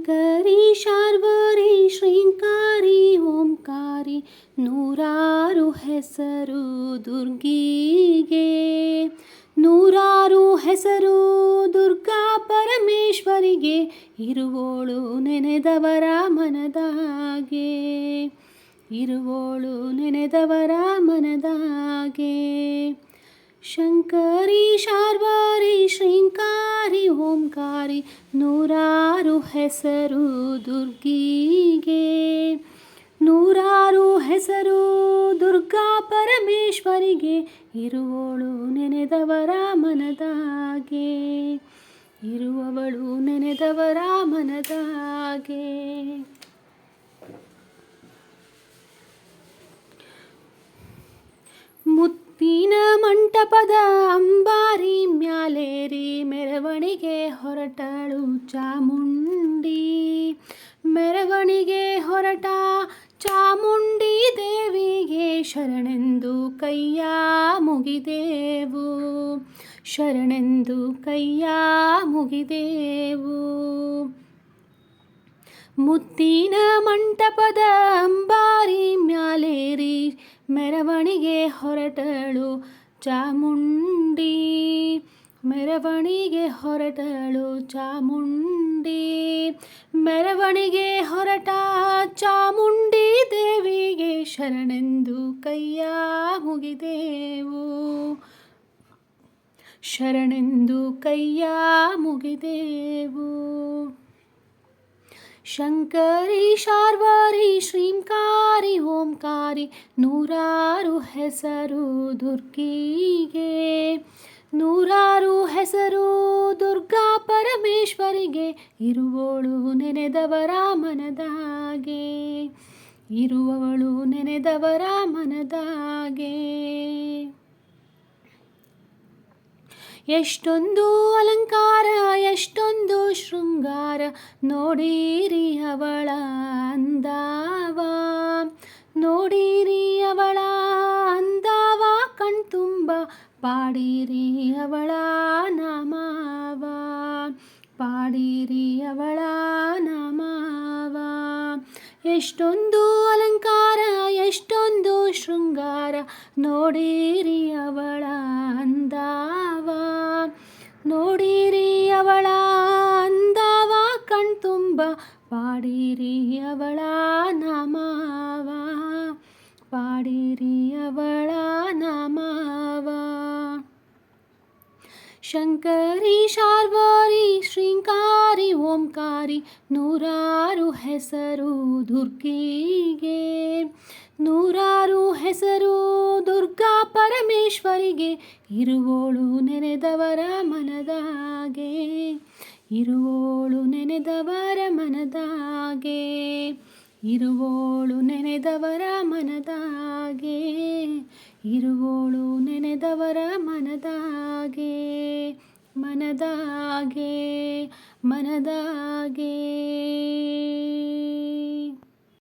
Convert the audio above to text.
ಶಂಕರಿ, ಶಾರ್ವರಿ ಶೃಂಕಾರಿ ಓಂಕಾರಿ, ನೂರಾರು ಹೆಸರು ದುರ್ಗಿಗೆ. ನೂರಾರು ಹೆಸರು ದುರ್ಗಾ ಪರಮೇಶ್ವರಿಗೆ, ಇರುವೋಳು ನೆನೆದವರ ಮನದಾಗೆ. ಇರುವೋಳು ನೆನೆದವರ ಮನದಾಗೆ. ಶಂಕರಿ ಶಾರ್ವಾರಿ ಶೃಂಕಾರಿ ಓಂಕಾರಿ, ನೂರಾರು ಹೆಸರು ದುರ್ಗಿಗೆ. ನೂರಾರು ಹೆಸರು ದುರ್ಗಾ ಪರಮೇಶ್ವರಿಗೆ ಇರುವಳು ನೆನೆದವರ ಮನದಾಗೆ. ಇರುವವಳು ನೆನೆದವರ ಮನದಾಗೆ ಮುತ್ತಿನ ಮಂಟಪದ ಅಂಬಾರಿ ಮ್ಯಾಲೇರಿ ಮೆರವಣಿಗೆ ಹೊರಟಳು ಚಾಮುಂಡಿ. ಮೆರವಣಿಗೆ ಹೊರಟ ಚಾಮುಂಡಿ ದೇವಿಗೆ ಶರಣೆಂದು ಕೈಯ ಮುಗಿದೇವು. ಶರಣೆಂದು ಕೈಯ ಮುಗಿದೇವು. ಮುತ್ತಿನ ಮಂಟಪದ ಅಂಬಾರಿ ಮ್ಯಾಲೇರಿ ಮೆರವಣಿಗೆ ಹೊರಟಳು ಚಾಮುಂಡಿ ಮೆರವಣಿಗೆ ಹೊರಟಳು ಚಾಮುಂಡಿ ಮೆರವಣಿಗೆ ಹೊರಟ ಚಾಮುಂಡಿ ದೇವಿಗೆ ಶರಣೆಂದು ಕೈಯ ಮುಗಿದೆವು. ಶರಣೆಂದು ಕೈಯ ಮುಗಿದೆವು. ಶಂಕರಿ ಶಾರ್ವಾರಿ ಶ್ರೀಂಕಾರಿ ಓಂಕಾರಿ ನೂರಾರು ಹೆಸರು ದುರ್ಗಿಗೆ. ನೂರಾರು ಹೆಸರು ದುರ್ಗಾ ಪರಮೇಶ್ವರಿಗೆ ಇರುವಳು ನೆನೆದವರ ಮನದಾಗೆ ಇರುವವಳು ನೆನೆದವರ ಮನದಾಗೆ ಎಷ್ಟೊಂದು ಅಲಂಕಾರ, ಎಷ್ಟೊಂದು ಶೃಂಗಾರ ನೋಡಿರಿ ಅವಳ ಅಂದಾವ. ನೋಡಿರಿ ಅವಳ ಅಂದಾವ, ಕಣ್ತುಂಬ ಪಾಡಿರಿ ಅವಳ ನಾಮವ. ಪಾಡಿರಿ ಅವಳ ನಾಮವ. ಎಷ್ಟೊಂದು ಅಲಂಕಾರ, ಎಷ್ಟೊಂದು ಶೃಂಗಾರ ನೋಡಿರಿ ಅವಳ ಕಣ್ತುಂಬ ಪಾಡಿರಿ ಅವಳ ನಾಮವ. ಪಾಡಿರಿ ಶಂಕರಿ, ಶಾರ್ವಾರಿ ಶ್ರೀಂಕಾರಿ ಓಂಕಾರಿ, ನೂರಾರು ಹೆಸರು ದುರ್ಗಿಗೆ. ನೂರಾರು ಹೆಸರು ದುರ್ಗಾ ಪರಮೇಶ್ವರಿಗೆ, ಇರುವೋಳು ನೆನೆದವರ ಮನದಾಗೆ. ಇರುವೋಳು ನೆನೆದವರ ಮನದಾಗೆ ಇರುವೋಳು ನೆನೆದವರ ಮನದಾಗೆ ಇರುವೋಳು ನೆನೆದವರ ಮನದಾಗೆ ಮನದಾಗೆ ಮನದಾಗೆ.